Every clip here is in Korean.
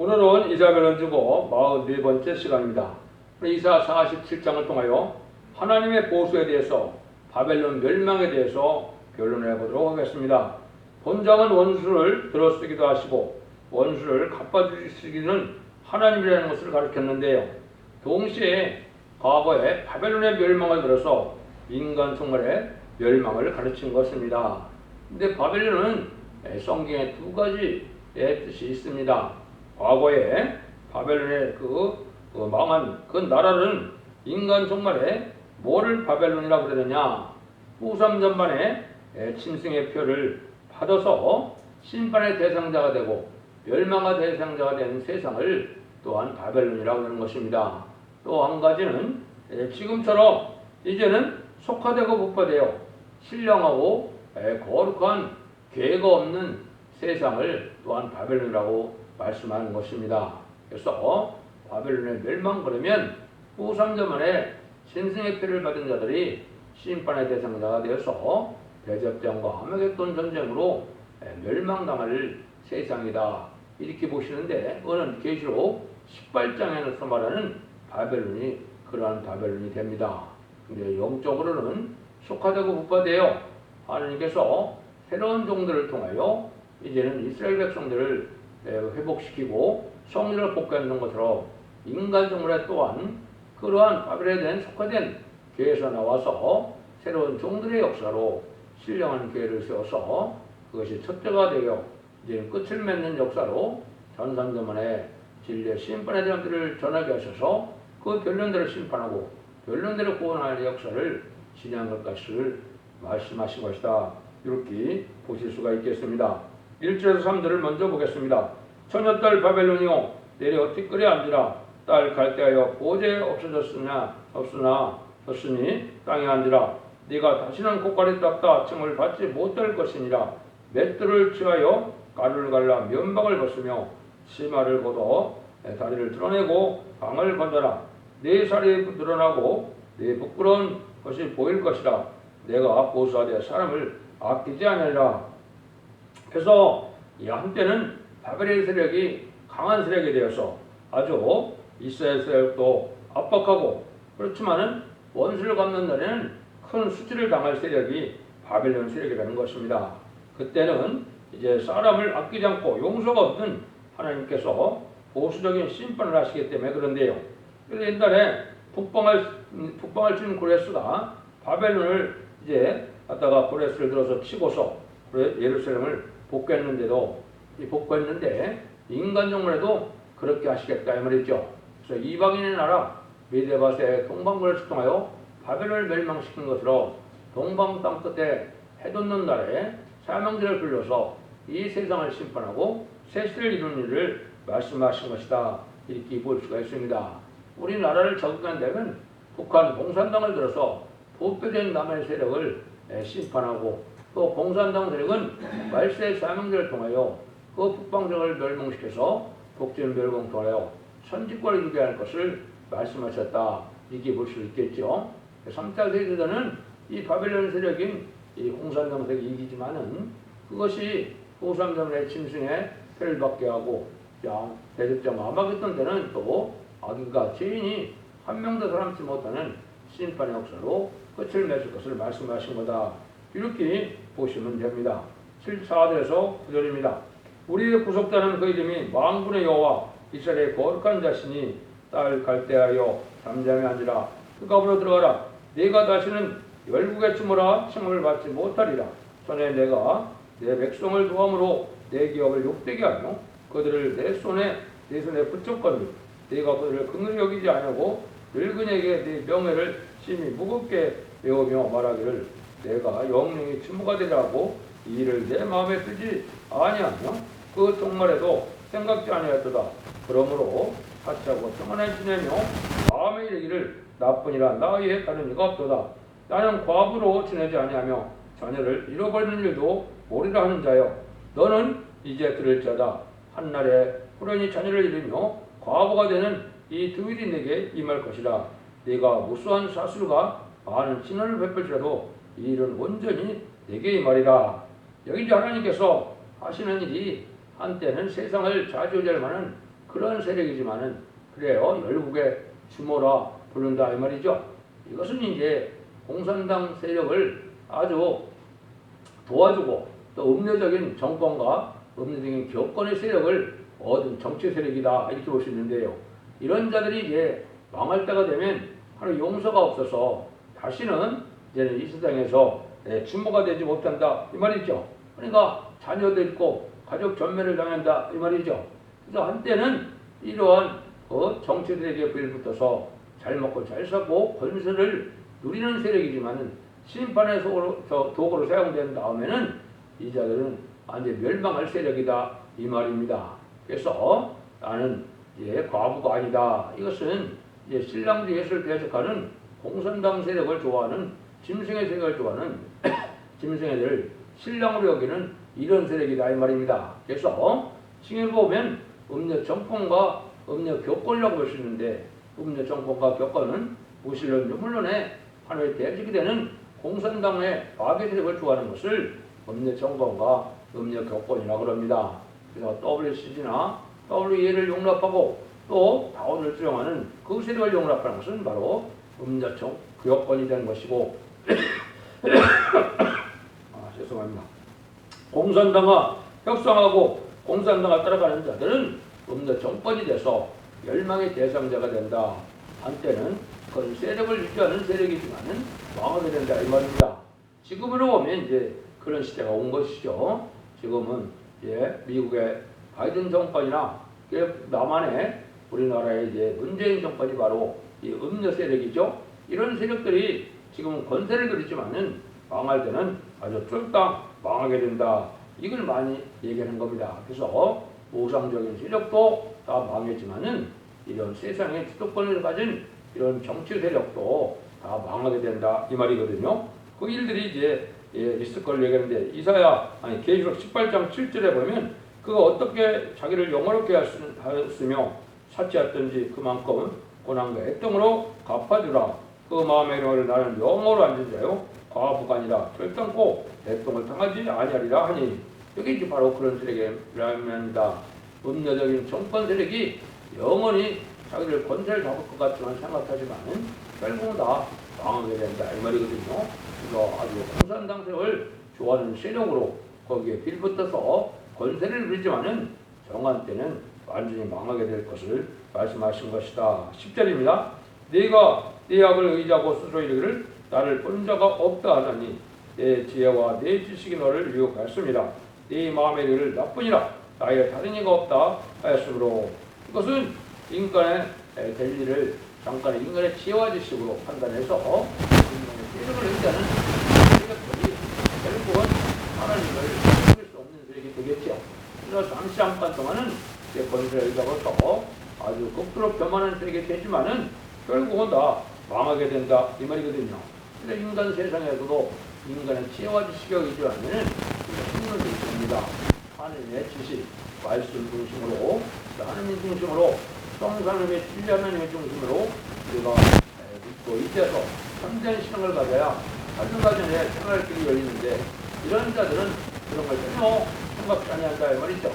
오늘은 이사벨을 주고 44번째 시간입니다. 이사 47장을 통하여 하나님의 보수에 대해서 바벨론 멸망에 대해서 결론을 해보도록 하겠습니다. 본장은 원수를 들어쓰기도 하시고 원수를 갚아주시기는 하나님이라는 것을 가르쳤는데요. 동시에 과거에 바벨론의 멸망을 들어서 인간 총괄의 멸망을 가르친 것입니다. 근데 바벨론은 성경에 두 가지의 뜻이 있습니다. 과거에 바벨론의 그, 그 망한 그 나라는 인간 종말에 뭐를 바벨론이라고 그러느냐? 후삼 전반에 침승의 표를 받아서 심판의 대상자가 되고 멸망의 대상자가 된 세상을 또한 바벨론이라고 하는 것입니다. 또 한 가지는 지금처럼 이제는 속화되고 복화되어 신령하고 거룩한 죄가 없는 세상을 또한 바벨론이라고 말씀하는 것입니다. 그래서 바벨론의 멸망 그러면 후삼자만에 신승의 표를 받은 자들이 심판의 대상자가 되어서 대접전과 아메겟돈 전쟁으로 멸망당할 세상이다. 이렇게 보시는데 오늘 계시록 18장에서 말하는 바벨론이 그러한 바벨론이 됩니다. 근데 영적으로는 속화되고 복화되어 하나님께서 새로운 종들을 통하여 이제는 이스라엘 백성들을 회복시키고 성리를 복귀하는 것처럼 인간 종물에 또한 그러한 바벨에 대한 속화된 교회에서 나와서 새로운 종들의 역사로 신령한 교회를 세워서 그것이 첫째가 되어 이제 끝을 맺는 역사로 전산도만의 진리의 심판에 대한 길을 전하게 하셔서 그 변론대로 심판하고 변론대로 구원하는 역사를 진행할 것을 말씀하신 것이다. 이렇게 보실 수가 있겠습니다. 1절에서 3절을 먼저 보겠습니다. 처녀딸 바벨론이요 내려 티끌에 앉으라. 딸 갈대하여 보제 없어졌으냐 없으나 없으니 땅에 앉으라. 네가 다시는 고가리 닦다 층을 받지 못할 것이니라. 맷들을 취하여 가루를 갈라 면박을 벗으며 치마를 걷어 다리를 드러내고 방을 건져라. 네 살이 드러나고 네 부끄러운 것이 보일 것이라. 내가 보수하되 사람을 아끼지 아니하리라 그래서 이 한때는 바벨의 세력이 강한 세력이 되어서 아주 이스라엘 세력도 압박하고 그렇지만은 원수를 갚는 날에는 큰 수치를 당할 세력이 바벨론 세력이라는 것입니다. 그때는 이제 사람을 아끼지 않고 용서가 없는 하나님께서 보수적인 심판을 하시기 때문에 그런데요. 그래서 옛날에 북방할 북방할 수 있는 고레스가 바벨론을 이제 갖다가 고레스를 들어서 치고서 예루살렘을 복귀했는데도 이 복구했는데 인간 정말에도 그렇게 하시겠다 이 말이죠. 그래서 이방인의 나라 미데바스의 동방군을 통하여 바벨론을 멸망시킨 것으로 동방 땅 끝에 해돋는 날에 사명들을 불러서 이 세상을 심판하고 세시를 이루는 일을 말씀하신 것이다. 이렇게 볼 수가 있습니다. 우리나라를 적응한다면 북한 공산당을 들어서 보편된 남의 세력을 심판하고 또 공산당 세력은 말세의 사명들을 통하여 그 북방정을 멸망시켜서 독재를 멸망통하여 선지권을 이루게 할 것을 말씀하셨다. 이렇게 볼 수 있겠죠. 3차 세계대전은 이 바벨론 세력인 이 공산당 세력이 이기지만은 그것이 공산당의 침승에 패를 받게 하고 자 대적자 아마겟돈 때는 또 아기가 죄인이 한 명도 사람지 못하는 심판의 역사로 끝을 맺을 것을 말씀하신 거다. 이렇게 보시면 됩니다. 7, 4절에서 9절입니다. 우리의 구속자는 그 이름이 망군의 여호와 이스라엘의 거룩한 자신이 딸 갈대하여 잠잠에 앉으라 그 가으로 들어가라 네가 다시는 열국의 주무라 칭함을 받지 못하리라 전에 내가 내 백성을 도함으로 내 기업을 욕되게 하며 그들을 내 손에 내 손에 붙였거든 네가 그들을 긍휼히 여기지 아니하고 늙은에게 네 명예를 심히 무겁게 배우며 말하기를 내가 영영이 추모가 되라고 이 일을 내 마음에 두지 아니하며 그 종말에도 생각지 아니하였도다. 그러므로 사치하고 평안을 지내며 마음에 이르기를 나뿐이라 나의 다른 이가 없도다. 나는 과부로 지내지 아니하며 자녀를 잃어버리는 일도 모리라 하는 자여. 너는 이제 들을 자다. 한날에 후련히 자녀를 잃으며 과부가 되는 이 두 일이 내게 임할 것이라. 네가 무수한 사술과 많은 신원을 베풀지라도 이 일은 온전히 내게 임하리라. 여기 이제 하나님께서 하시는 일이 한때는 세상을 좌지우지할 만한 그런 세력이지만은 그래요 열국의 주모라 부른다 이 말이죠. 이것은 이제 공산당 세력을 아주 도와주고 또 음료적인 정권과 음료적인 교권의 세력을 얻은 정치 세력이다 이렇게 볼 수 있는데요. 이런 자들이 이제 망할 때가 되면 하루 용서가 없어서 다시는 이제 이 세상에서 예, 주모가 되지 못한다 이 말이죠. 그러니까 자녀도 있고 가족 전멸을 당한다 이 말이죠. 그래서 한때는 이러한 그 정치들에게 빌붙어서 잘 먹고 잘 살고 권세를 누리는 세력이지만은 심판의 저 도구로 사용된 다음에는 이 자들은 완전 멸망할 세력이다 이 말입니다. 그래서 나는 예, 과부가 아니다. 이것은 이제 신랑주 예술 대적하는 공산당 세력을 좋아하는 짐승의 세력을 좋아하는 짐승애들 신랑으로 여기는 이런 세력이다 이 말입니다. 그래서 칭해 보면 음료 정권과 음료 교권이라고 볼 수 있는데 음료 정권과 교권은 무실론 물론에 하나의 대적이 되는 공산당의 과계 세력을 좋아하는 것을 음료 정권과 음료 교권이라고 합니다. 그래서 WCG나 WE를 용납하고 또 다원을 수용하는 그 세력을 용납하는 것은 바로 음료청 교권이 되는 것이고 아 죄송합니다. 공산당과 협상하고 공산당을 따라가는 자들은 음료 정권이 돼서 멸망의 대상자가 된다. 한때는 그런 세력을 유지하는 세력이지만은 망하게 된다 이 말입니다. 지금으로 보면 이제 그런 시대가 온 것이죠. 지금은 이제 미국의 바이든 정권이나 남한의 우리나라의 이제 문재인 정권이 바로 이 음료 세력이죠. 이런 세력들이 지금 권세를 그리지만은 망할 때는 아주 쫄딱 망하게 된다. 이걸 많이 얘기하는 겁니다. 그래서 우상적인 세력도 다 망했지만은 이런 세상의 주도권을 가진 이런 정치 세력도 다 망하게 된다 이 말이거든요. 그 일들이 이제 예, 있을 걸 얘기하는데 이사야 아니 계시록 18장 7절에 보면 그가 어떻게 자기를 영화롭게 하였으며 사치했던지 그만큼 고난과 애통으로 갚아주라. 그 마음의 영을 나는 영어로 앉은 자요 과부가 아니라 결단코 애통을 당하지 아니하리라 하니 여기 이제 바로 그런 세력이랍니다. 음녀적인 정권 세력이 영원히 자기들 권세를 잡을 것 같지만 생각하지만은 결국은 다 망하게 된다 이 말이거든요. 그래서 아주 공산당 세력을 좋아하는 세력으로 거기에 빌붙어서 권세를 누리지만은 정한 때는 완전히 망하게 될 것을 말씀하신 것이다. 10절입니다. 네가 네 악을 의지하고 스스로 이르기를 나를 본 자가 없다 하더니 내 지혜와 내 지식이 너를 유혹하였습니다. 네 마음의 일을 나뿐이라 나의 다른 이가 없다 하였으므로 이것은 인간의 될 일을 잠깐의 인간의 지혜와 지식으로 판단해서 세력을 의지하는 세력들이 결국은 하나님을 믿을 수 없는 세력이 되겠죠. 그래서 잠시 잠깐 동안은 권세를 잡아서 아주 극도로 교만한 세력이 되지만은 결국은 다 망하게 된다 이 말이거든요. 근데 인간 세상에서도 인간의 지혜와 지식에 의지하면은 힘을 줍니다. 하나님의 지식, 말씀 중심으로 하나님 중심으로 성사님의 진리 하나님의 중심으로 우리가 믿고 이제서 참된 신앙을 가져야 하늘가 전에 생활 길이 열리는데 이런 자들은 그런 걸 전혀 생각지 아니한다 이 말이죠.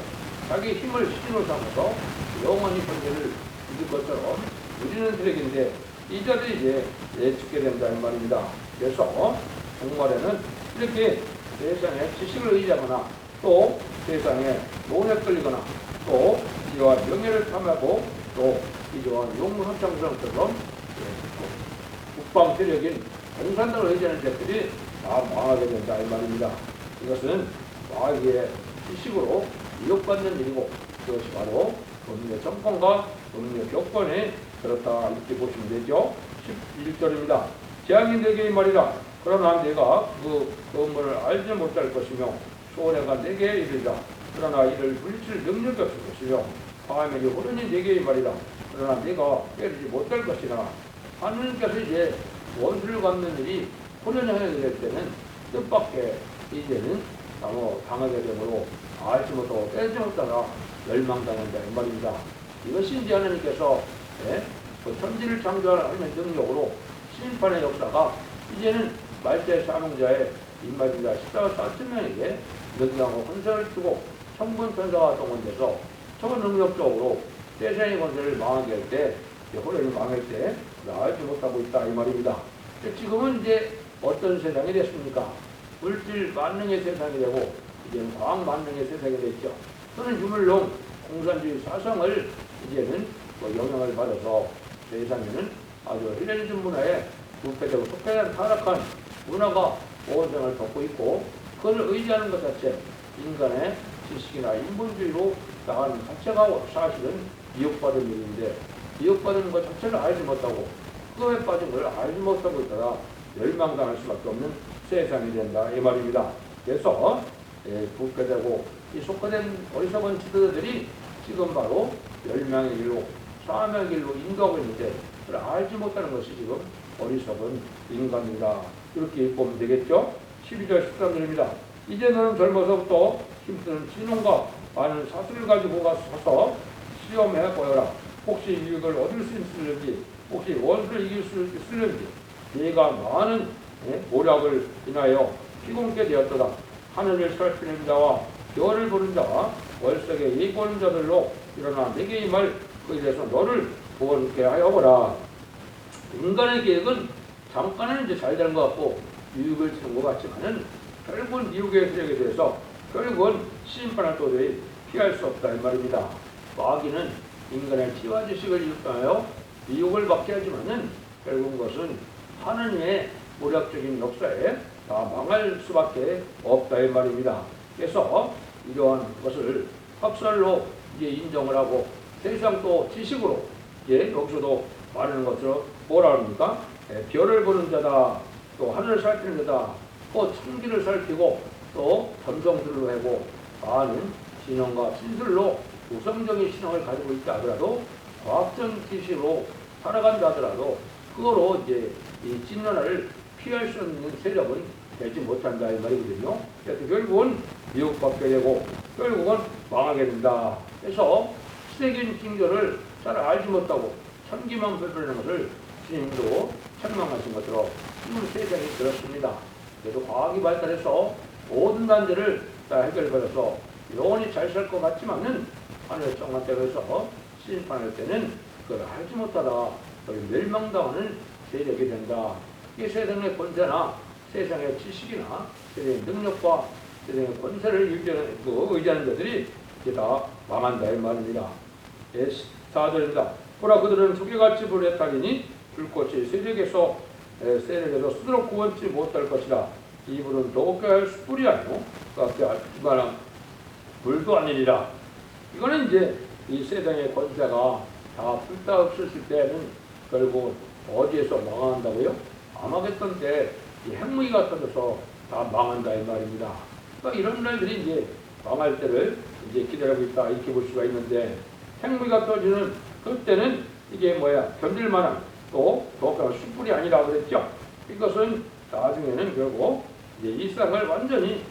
자기 힘을 신으로 삼아서 영원히 권세를 이길 것처럼 우리는 드랙인데 이 자들이 이제 예측게 된다 이 말입니다. 그래서 정말에는 이렇게 세상에 지식을 의지하거나 또 세상에 노에 끌리거나 또 이러한 명예를 탐하고 또 이러한 용문 합창성처럼 국방 세력인 공산당을 의지하는 자들이 다 망하게 된다 이 말입니다. 이것은 마귀의 지식으로 미혹받는 일이고 그것이 바로 법률 정권과 법률 교권에 그렇다 이렇게 보시면 되죠. 11절입니다. 재앙이 내게 말이라 그러나 내가 그 건물을 알지 못할 것이며 소원해가 내게 이르리라 그러나 이를 물질 능력이 없을 것이며 하나님이 호련히 내게 말이라 그러나 내가 깨르지 못할 것이라 하나님께서 이제 원수를 갚는 일이 호련히 하게 될 때는 뜻밖의 이제는 당어 당하게 되므로 알지 못하고 깨지 못하다 멸망당한다 이 말입니다. 이것이 이제 하나님께서 예? 그 천지를 창조하는 능력으로 심판의 역사가 이제는 말세 사명자의 입맞이자 십자가 사천명에게 능력하고 헌사를 주고 천군 천사가 동원돼서 초능력적으로 세상의 권세를 망하게 할 때, 호련이 망할 때 알지 못하고 있다 이 말입니다. 지금은 이제 어떤 세상이 됐습니까? 물질 만능의 세상이 되고 이제는 과학 만능의 세상이 됐죠. 또는 유물론 공산주의 사상을 이제는 뭐 영향을 받아서 세상에는 아주 힐레니즘 문화에 부패되고 속해한 타락한 문화가 온 세상을 덮고 있고 그걸 의지하는 것 자체 인간의 지식이나 인본주의로 나가는 자체가 사실은 미혹받은 일인데 미혹받은 것 자체를 알지 못하고 그거에 빠진 걸 알지 못하고 있다가 멸망당할 수밖에 없는 세상이 된다 이 말입니다. 그래서 예, 부패되고 이 속화된 어리석은 지도자들이 지금 바로 멸망의 길로 사망의 길로 인도하고 있는데 그걸 알지 못하는 것이 지금 어리석은 인간이다. 이렇게 보면 되겠죠? 12절 13절입니다. 이제 너는 젊어서부터 힘쓰는 진홍과 많은 사슬을 가지고 가서 시험해 보여라. 혹시 유익을 얻을 수 있을는지, 혹시 원수를 이길 수 있을는지, 네가 많은 예, 모략을 인하여 피곤케 되었도다. 하늘을 살피는 자와 별을 보는 자와 월석의 예고하는 자들로 일어나 내게 임할 대해서 너를 구원케 하여 보라. 인간의 계획은 잠깐은 이제 잘 되는 것 같고 유익을 주는 것 같지만은 결국은 미혹의 세력에 대해서 결국은 심판할 도저히 피할 수 없다 이 말입니다. 마귀는 인간의 지와 지식을 이용하여 미혹을 받게 하지만은 결국 그것은 하나님의 모략적인 역사에 다 망할 수밖에 없다 이 말입니다. 그래서 이러한 것을 학설로 이제 인정을 하고 세상 또 지식으로 이제 여기서도 말하는 것으로 뭐라 합니까? 예, 별을 보는 자다, 또 하늘을 살피는 자다, 또 천기를 살피고 또 점성술로 하고 많은 신앙과 신술로 우성적인 신앙을 가지고 있다 하더라도 과학적 지식으로 살아간다 하더라도 그거로 이제 이 진론을 피할 수 있는 세력은 되지 못한다 이 말이거든요. 그래서 결국은 미혹받게 되고 결국은 망하게 된다. 그래서 시대적인 징조를 잘 알지 못하고 천기만 베풀는 것을 주님도 책망하신 것으로 지금 세상이 그렇습니다. 그래도 과학이 발달해서 모든 난제를 다 해결받아서 영원히 잘 살 것 같지만은 하늘 정한 때에서 심판할 때는 그걸 알지 못하다 거의 멸망당하는 세력이 된다. 이 세상의 권세나 세상의 지식이나 세상의 능력과 세상의 권세를 유지하는, 그 의지하는 자들이 이제 다 망한다 이 말입니다. 예, 4절입니다. 보라 그들은 조개같이 불했다니 불꽃이 세력에서 에, 세력에서 스스로 구원치 못할 것이라 이불은 도끼 할 숯불이 아니고 그밖에 이만한 불도 아니리라. 이거는 이제 이 세상의 권세가 다 불타 없었을 때는 결국 어디에서 망한다고요? 아마겟돈 때이 핵무기가 터져서 다 망한다 이 말입니다. 그러니까 이런 날들이 이제 망할 때를 이제 기다리고 있다 이렇게 볼 수가 있는데 핵무기가 터지는 그때는 이게 뭐야 견딜만한 또 도끼가 숯불이 아니라 그랬죠. 이것은 나중에는 결국 이제 이 세상을 완전히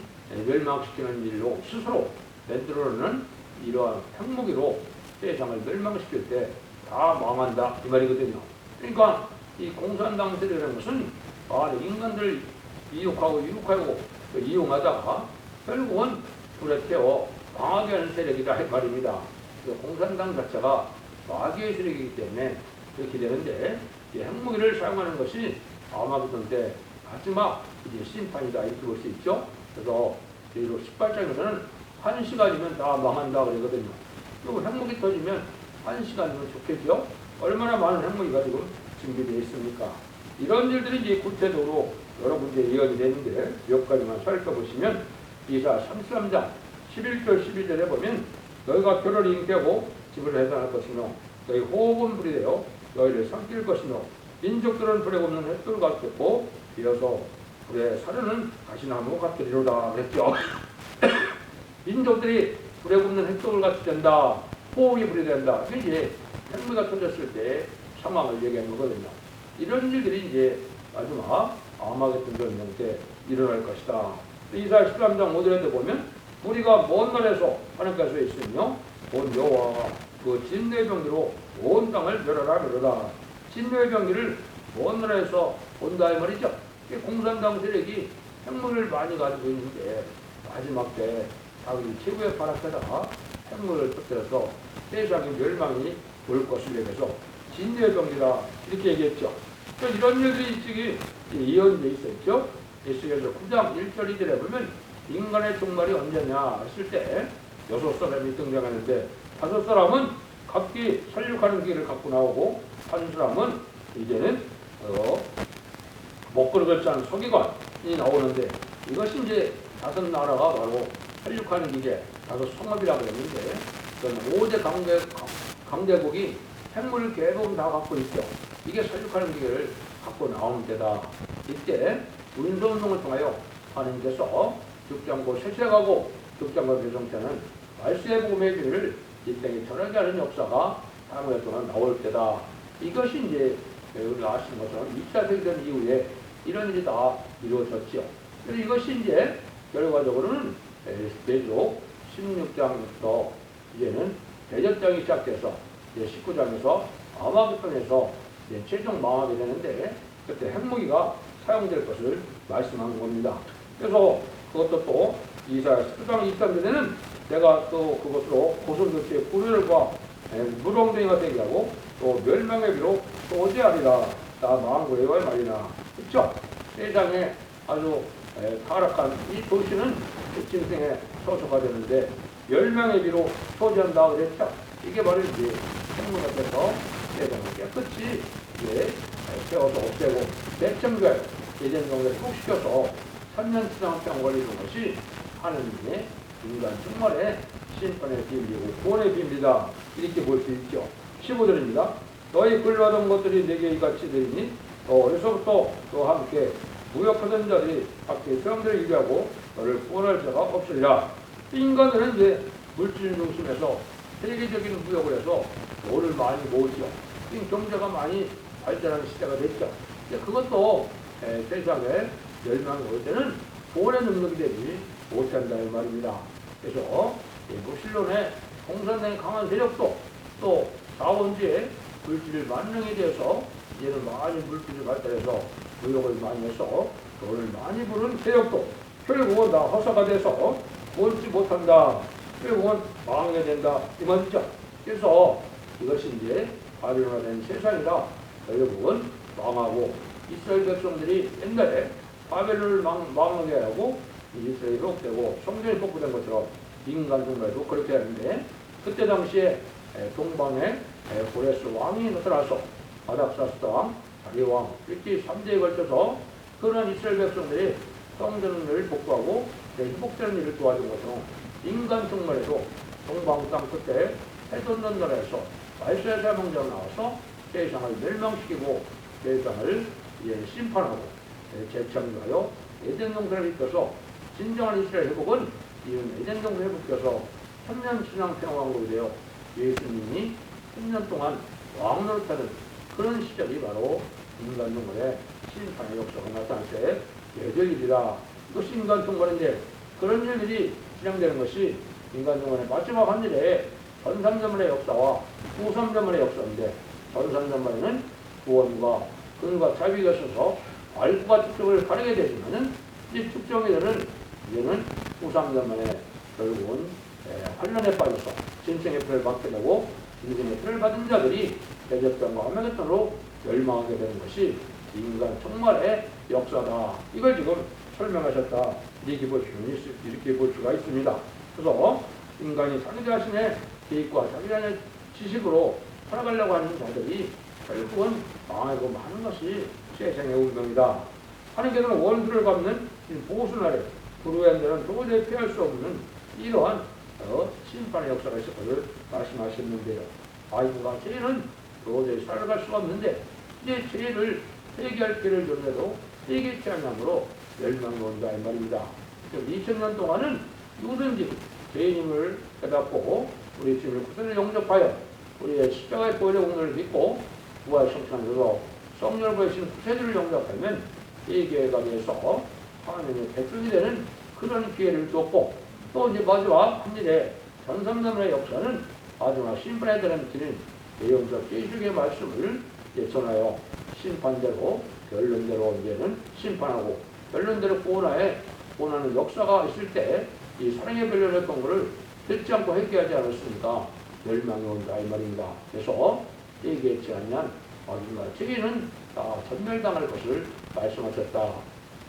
멸망시키는 일로 스스로 만들어내는 이러한 핵무기로 세상을 멸망시킬 때 다 망한다 이 말이거든요. 그러니까 이 공산당 세력이라는 것은 아, 인간들 이용하고 유혹하고 그 이용하다가 결국은 불에 태워 망하게 하는 세력이다 이 말입니다. 그 공산당 자체가 마귀의 세력이기 때문에 그렇게 되는데 이 핵무기를 사용하는 것이 아마겟돈 때 마지막 이제 심판이다 이렇게 볼 수 있죠. 그래서 그리고 18장에서는 한 시간이면 다 망한다 그러거든요. 그리고 핵무기 터지면 한 시간이면 좋겠죠. 얼마나 많은 핵무기가 지금 준비되어 있습니까? 이런 일들이 이제 구체적으로 여러 문제에 이어지 되는데 몇 가지만 살펴보시면 이사 33장 11절 12절에 보면 너희가 표를 잉태고 집을 해산할 것이며 너희 호흡은 불이 되어 너희를 삼킬 것이며 민족들은 불에 굽는 햇돌 같겠고 이어서 불에 사르는 가시나무 같으리로다 그랬죠. 민족들이 불에 굽는 햇돌 같이 된다. 호흡이 불이 된다. 이게 이제 핵무기가 터졌을 때 상황을 얘기하는 거거든요. 이런 일들이 이제 마지막 아마겟돈 전쟁 때 일어날 것이다. 이사 13장 5절에도 보면 우리가 먼 날에서 하나님께서 있으며 온 여호와 그 진노의 병기로 온 땅을 멸하라 멸하라. 진노의 병기를 먼 나라에서 온다 이 말이죠. 공산당 세력이 핵무기를 많이 가지고 있는데 마지막 때 자기 최고의 발악자가 생물을 터뜨려서 세상의 멸망이 올 것을 얘기해서 진대병이다 이렇게 얘기했죠. 또 이런 일들이 저기 이어져 있었죠. 예수께서 9장 1절 2절에 보면 인간의 종말이 언제냐 했을 때 여섯 사람이 등장하는데 다섯 사람은 각기 설육하는 길을 갖고 나오고 한 사람은 이제는 어, 먹구름을 짠 서기관이 나오는데 이것이 이제 다섯 나라가 바로 설육하는 길에 다섯 성읍이라고 했는데 그건 5대 강대, 강대국이 핵물을 계속 다 갖고 있죠. 이게 설육하는 길을 갖고 나오는 데다. 이때 운동운동을 통하여 하나님께서 죽장고 세세가고 죽장고 배성태는 말세의 복음의 길을 이 땅에 전하게 하는 역사가 다음에 동안 나올 때다. 이것이 이제 우리가 아시는 것처럼 2차 대전 이후에 이런 일이 다 이루어졌지요. 그래서 이것이 이제 결과적으로는 매주 16장부터 이제는 대전장이 시작돼서 이제 19장에서 아마겟돈에서 이제 최종 망하게 되는데 그때 핵무기가 사용될 것을 말씀한 겁니다. 그래서 그것도 또 이사야 19장 23절에는 내가 또 그것으로 고선도시의 불혈과 무롱덩이가 되게 하고 또 멸망의 비로 소재하리라 다 망한 거예요 말이나 그렇죠? 세상에 아주 에, 타락한 이 도시는 짐승에 소속화 되는데 멸망의 비로 소재한다 그랬죠? 이게 바로 이제 생물학에서 세상을 깨끗이 이제 세워서 없애고 대청결 예전정을 회복시켜서 천년치상병 걸리는 것이 하느님의 인간 정말의 심판의 비밀이고 구원의 비밀이다 이렇게 볼 수 있죠. 15절입니다. 너희 끌려던 것들이 내게 이같이 되리니 너 어려서부터 너와 함께 무역하던 자들이 밖에 사람들을 유리하고 너를 구원할 자가 없으리라. 인간들은 이제 물질 중심에서 세계적인 무역을 해서 돈을 많이 모으죠. 이 경제가 많이 발전하는 시대가 됐죠. 그것도 에, 세상에 멸망이 올 때는 돈의 능력이 되지 못한다 이 말입니다. 그래서 무신론의 공산당의 강한 세력도 또 자원주의 물질 만능에 대해서 이제는 많이 물질을 발달해서 무역을 많이 해서 돈을 많이 부는 세력도 결국은 다 허사가 돼서 원지 못한다. 결국은 망하게 된다. 이 말이죠. 그래서 이것이 이제 바빌론화된 세상이라 결국은 망하고 이스라엘 백성들이 옛날에 바벨론을 망, 망하게 하고 이스라엘이 회복되고 성전이 복구된 것처럼 인간 종말도 그렇게 하는데 그때 당시에 에, 동방에 에, 고레스 왕이 나타나서 바닥사스다 왕, 자기 왕 이렇게 3대에 걸쳐서 그런 이스라엘 백성들이 성전을 복구하고 네, 회복되는 일을 도와준 것처럼 인간 종말에도 동방 땅 끝에 해돋는 나라에서 말세의 사명자가 나와서 세상을 멸망시키고 세상을 예, 심판하고 예, 재창조하여 에덴 동산을 이끌어서 진정한 이스라엘 회복은 이은 에덴 동산을 회복해서 천년 신앙 평왕으로 되어 예수님이 천년 동안 왕노릇하는 그런 시절이 바로 인간 동물의 심판의 역사가 나타날 때 예절일이다. 이것이 인간 동물인데 그런 일들이 진행되는 것이 인간 동물의 마지막 한 일에 전삼전문의 역사와 후삼전문의 역사인데 전삼전문에는 구원과 근과 자비가 있어서 알구가 특정을 가리게 되지만은 이 특정이들은 이제는 후삼전문에 결국은 에, 환란에 빠져서 진생의 피를 받게 되고 인생의 피를 받은 자들이 대적병과 화명했던으로 멸망하게 되는 것이 인간 정말의 역사다. 이걸 지금 설명하셨다. 이렇게 볼, 수, 이렇게 볼 수가 있습니다. 그래서 인간이 자기 자신의 계획과 자기 자신의 지식으로 살아가려고 하는 자들이 결국은 망하고 많은 것이 세상의 운명이다. 하나님께서는 원수를 갚는 그로한 데는 도저히 피할 수 없는 이러한 어, 심판의 역사가 있을 것을 말씀하셨는데요. 아이가 죄는 도저히 살아갈 수가 없는데 이제 죄를 회개할 기회를 줬는데도 회개치 않으므로 멸망이 온다 이 말입니다. 2000년 동안은 누구든지 죄인임을 깨닫고 우리 주님을 구선을 영접하여 우리의 십자가의 보혈의 공로를 믿고 부활 성찬으로 성령을 보여주신 구세주를 영접하면 이 교회가 돼서 하나님의 백성이 되는 그런 기회를 줬고 또 이제 마지막 한 일에 전성남의 역사는 마지막 심판에 대한 드린 내용적 제주의 말씀을 이제 전하여 심판대로 결론대로 이제는 심판하고 결론대로 구원하에 구원하는 역사가 있을 때 이 사랑의 변론했던 것을 듣지 않고 회개하지 않았으니까 멸망이 온다 이 말입니다. 그래서 얘기했지 않냐 어딘가 죄인은 다 전멸당할 것을 말씀하셨다.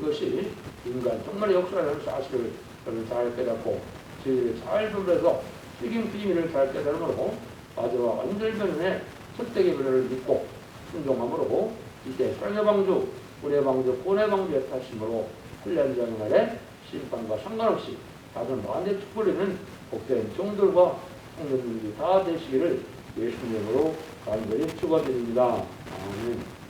이것이 인간 정말 역사라는 사실을 저는 잘 깨닫고 죄를 잘 분별해서 책임 비밀을 잘 깨달음으로 마지막 완전 변론의 첫대기 변론을 믿고 순종함으로 이제 쌍여방주, 우레방주, 고내방주의 타심으로 훈련장의 날에 심판과 상관없이 다른 만대 축복리는 복된 종들과 성도님들이 다 되시기를 예수님으로 간절히 축원드립니다. 아멘.